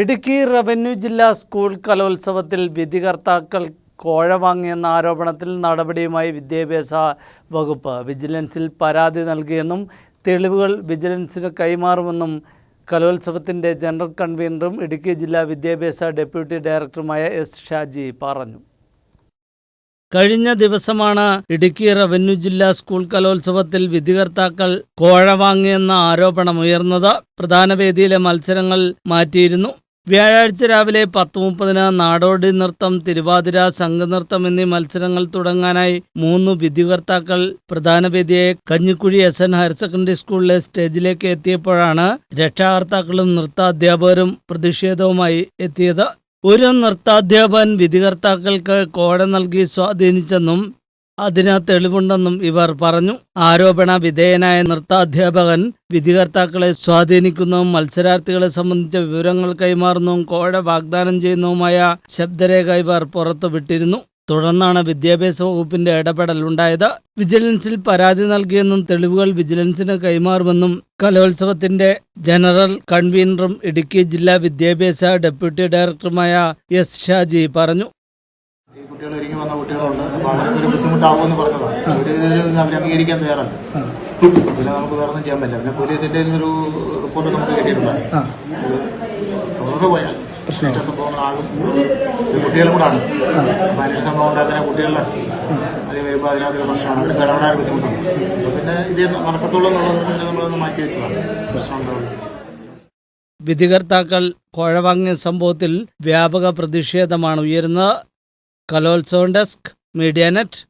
Idukki revenue ജില്ലാ school കലോത്സവത്തിൽ വിധികർത്താക്കൾ കോഴ വാങ്ങിയെന്ന ആരോപണത്തിൽ നടപടിയുമായി വിദ്യാഭ്യാസ വകുപ്പ് വിജിലൻസിൽ പരാതി നൽകിയെന്നും തെളിവുകൾ വിജിലൻസിന് കൈമാറുമെന്നും കലോത്സവത്തിന്റെ ജനറൽ കൺവീനറും ഇടുക്കി ജില്ലാ വിദ്യാഭ്യാസ ഡെപ്യൂട്ടി ഡയറക്ടറുമായ എസ് ഷാജി പറഞ്ഞു. കഴിഞ്ഞ ദിവസമാണ് ഇടുക്കി റവന്യൂ ജില്ലാ സ്കൂൾ കലോത്സവത്തിൽ വിധികർത്താക്കൾ കോഴ വാങ്ങിയെന്ന ആരോപണമുയർന്നത് പ്രധാന വേദിയിലെ മത്സരങ്ങൾ മാറ്റിയിരുന്നു. വ്യാഴാഴ്ച രാവിലെ പത്ത് മുപ്പതിന് നാടോടി നൃത്തം തിരുവാതിര സംഘനൃത്തം എന്നീ മത്സരങ്ങൾ തുടങ്ങാനായി മൂന്ന് വിധികർത്താക്കൾ പ്രധാന വേദിയായ Kanjikuzhi S N higher secondary സ്കൂളിലെ സ്റ്റേജിലേക്ക് എത്തിയപ്പോഴാണ് രക്ഷാകർത്താക്കളും നൃത്താധ്യാപകരും പ്രതിഷേധവുമായി എത്തിയത്. ഒരു നൃത്താധ്യാപകൻ വിധികർത്താക്കൾക്ക് കോട നൽകി സ്വാധീനിച്ചെന്നും അതിന് തെളിവുണ്ടെന്നും ഇവർ പറഞ്ഞു. ആരോപണ വിധേയനായ നൃത്താധ്യാപകൻ വിധികർത്താക്കളെ സ്വാധീനിക്കുന്നതും മത്സരാർത്ഥികളെ സംബന്ധിച്ച വിവരങ്ങൾ കൈമാറുന്നതും കോഴ വാഗ്ദാനം ചെയ്യുന്നതുമായ ശബ്ദരേഖ ഇവർ പുറത്തുവിട്ടിരുന്നു തുടർന്നാണ് വിദ്യാഭ്യാസ വകുപ്പിന്റെ ഇടപെടൽ ഉണ്ടായത്. വിജിലൻസിൽ പരാതി നൽകിയെന്നും തെളിവുകൾ വിജിലൻസിന് കൈമാറുമെന്നും കലോത്സവത്തിന്റെ ജനറൽ കൺവീനറും ഇടുക്കി ജില്ലാ വിദ്യാഭ്യാസ ഡെപ്യൂട്ടി ഡയറക്ടറുമായ എസ് ഷാജി പറഞ്ഞു. കുട്ടികൾ ഒരുങ്ങി വന്ന കുട്ടികളുണ്ട്. അപ്പൊ അവർക്ക് ഒരു ബുദ്ധിമുട്ടാവുമെന്ന് പറഞ്ഞതാണ്. ഒരു അവർ അംഗീകരിക്കാൻ തയ്യാറല്ല. പിന്നെ നമുക്ക് വേറെ ഒന്നും ചെയ്യാൻ പറ്റില്ല. പിന്നെ പോലീസിന്റെ ഒരു റിപ്പോർട്ട് നമുക്ക് കിട്ടിയിട്ടുണ്ട്. ഇത് തുടർന്ന് പോയാൽ മറ്റു സംഭവങ്ങളാകും. ഇത് കുട്ടികളും കൂടാണ് അപ്പൊ അതിന്റെ സംഭവം ഉണ്ടാകുന്ന പിന്നെ കുട്ടികളുടെ അത് വരുമ്പോൾ അതിനകത്തൊരു പ്രശ്നമാണ്. അവർക്ക് ഇടപെടാൻ ബുദ്ധിമുട്ടാണ്. പിന്നെ ഇത് നടക്കത്തുള്ളൂ എന്നുള്ളത് പിന്നെ നമ്മളൊന്ന് മാറ്റി വെച്ചതാണ്. പ്രശ്നമുണ്ടാവുന്നത് വിധികർത്താക്കൾ കോഴവാങ്ങിയ സംഭവത്തിൽ വ്യാപക പ്രതിഷേധമാണ് ഉയരുന്നത്. കലോത്സവം ഡെസ്ക് മീഡിയ നെറ്റ്